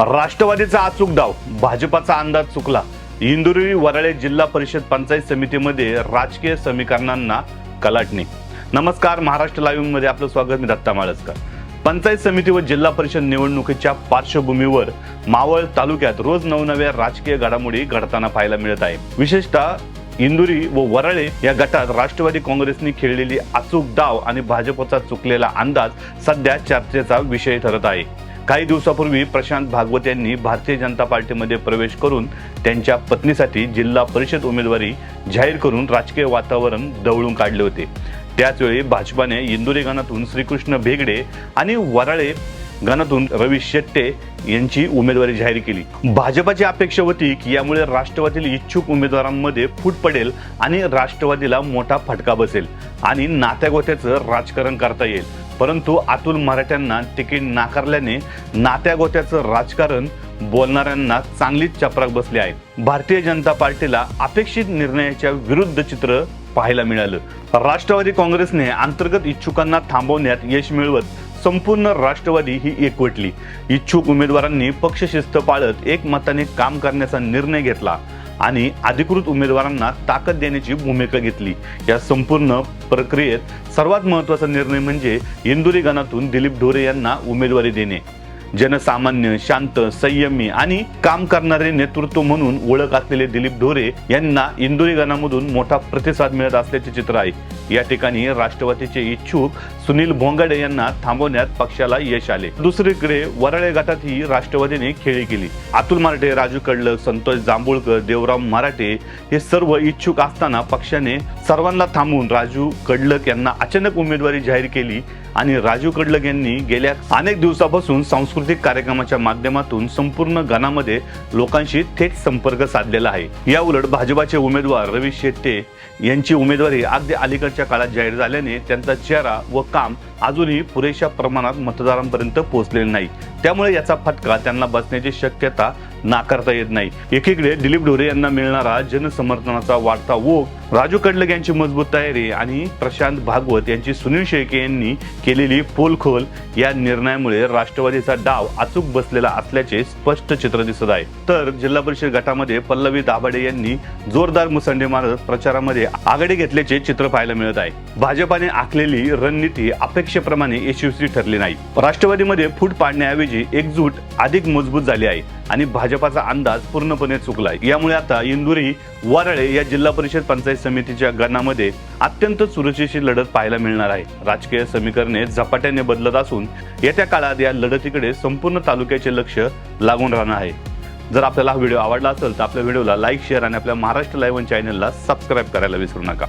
राष्ट्रवादीचा अचूक डाव भाजपाचा अंदाज चुकला. इंदुरी वराळे जिल्हा परिषद पंचायत समितीमध्ये राजकीय समीकरणांना कलाटणी. नमस्कार महाराष्ट्र लाईव्हमध्ये आपलं स्वागत मी दत्ता माळसकर. पंचायत समिती व जिल्हा परिषद निवडणुकीच्या पार्श्वभूमीवर मावळ तालुक्यात रोज नवनव्या राजकीय घडामोडी घडताना पाहायला मिळत आहे. विशेषतः इंदुरी व वराळे या गटात राष्ट्रवादी काँग्रेसने खेळलेली अचूक डाव आणि भाजपचा चुकलेला अंदाज सध्या चर्चेचा विषय ठरत आहे. काही दिवसापूर्वी प्रशांत भागवत यांनी भारतीय जनता पार्टीमध्ये प्रवेश करून त्यांच्या पत्नीसाठी जिल्हा परिषद उमेदवारी जाहीर करून राजकीय वातावरण दवळून काढले होते. त्याचवेळी भाजपाने इंदुरी गणातून श्रीकृष्ण भेगडे आणि वराळे गणातून रवी शेट्टे यांची उमेदवारी जाहीर केली. भाजपाची अपेक्षा होती की यामुळे राष्ट्रवादीतील इच्छुक उमेदवारांमध्ये फूट पडेल आणि राष्ट्रवादीला मोठा फटका बसेल आणि नात्यागोत्याचं राजकारण करता येईल. परंतु अतुल मराठ्यांना तिकीट नाकारल्याने नात्यागोत्याचं राजकारण बोलणाऱ्यांना चांगलीच चपराक बसली आहे. भारतीय जनता पार्टीला अपेक्षित निर्णयाच्या विरुद्ध चित्र पाहायला मिळालं. राष्ट्रवादी काँग्रेसने अंतर्गत इच्छुकांना थांबवण्यात यश मिळवत संपूर्ण राष्ट्रवादी ही एकवटली. इच्छुक उमेदवारांनी पक्षशिस्त पाळत एकमताने काम करण्याचा निर्णय घेतला. आणि अधिकृत उमेदवारांना ताकद देण्याची भूमिका घेतली. या संपूर्ण प्रक्रियेत सर्वात महत्त्वाचा निर्णय म्हणजे इंदुरी गणातून दिलीप ढोरे यांना उमेदवारी देणे. जनसामान्य शांत संयमी आणि काम करणारे नेतृत्व म्हणून ओळख असलेले दिलीप ढोरे यांना इंदुरी गणामधून मोठा प्रतिसाद मिळत असल्याचे चित्र आहे. या ठिकाणी राष्ट्रवादीचे इच्छुक सुनील भोंगाडे यांना थांबवण्यात पक्षाला यश आले. दुसरीकडे वराळे गटातही राष्ट्रवादीने खेळी केली. अतुल मराठे राजू कडलक संतोष जांभूळकर देवराम मराठे हे सर्व इच्छुक असताना पक्षाने सर्वांना थांबवून राजू कडलक यांना अचानक उमेदवारी जाहीर केली आणि राजू कडलक यांनी गेल्या अनेक दिवसापासून सांस्कृतिक कार्यक्रमाच्या माध्यमातून संपूर्ण गणामध्ये लोकांशी थेट संपर्क साधलेला आहे. या उलट भाजपाचे उमेदवार रवी शेट्टे यांची उमेदवारी अगदी अलीकडच्या काळात जाहीर झाल्याने त्यांचा चेहरा व काम अजूनही पुरेशा प्रमाणात मतदारांपर्यंत पोहोचलेले नाही. त्यामुळे याचा फटका त्यांना बसण्याची शक्यता नाकारता येत नाही. एकीकडे दिलीप ढोरे यांना मिळणारा जनसमर्थनाचा वाढता ओघ राजू कडलग यांची मजबूत तयारी आणि प्रशांत भागवत यांची सुनील शेळके यांनी केलेली पोलखोल या निर्णयामुळे राष्ट्रवादीचा डाव अचूक बसलेला असल्याचे स्पष्ट चित्र दिसत आहे. तर जिल्हा परिषद गटामध्ये पल्लवी दाभाडे यांनी जोरदार मुसंडे मारत प्रचारामध्ये आघाडी घेतल्याचे चित्र पाहायला मिळत आहे. भाजपाने आखलेली रणनीती अपेक्षेप्रमाणे यशस्वी ठरली नाही. राष्ट्रवादीमध्ये फूट पाडण्याऐवजी एकजूट अधिक मजबूत झाली आहे. आणि भाजपाचा अंदाज पूर्णपणे चुकलाय. यामुळे आता इंदुरी वारळे या जिल्हा परिषद पंचायत समितीच्या गणामध्ये अत्यंत चुरशीची लढत पाहायला मिळणार आहे. राजकीय समीकरणे झपाट्याने बदलत असून येत्या काळात या लढतीकडे संपूर्ण तालुक्याचे लक्ष लागून राहणार आहे. जर आपल्याला हा व्हिडिओ आवडला असेल तर आपल्या व्हिडिओला लाईक शेअर आणि आपल्या महाराष्ट्र लाईव्ह चॅनलला सबस्क्राईब करायला विसरू नका.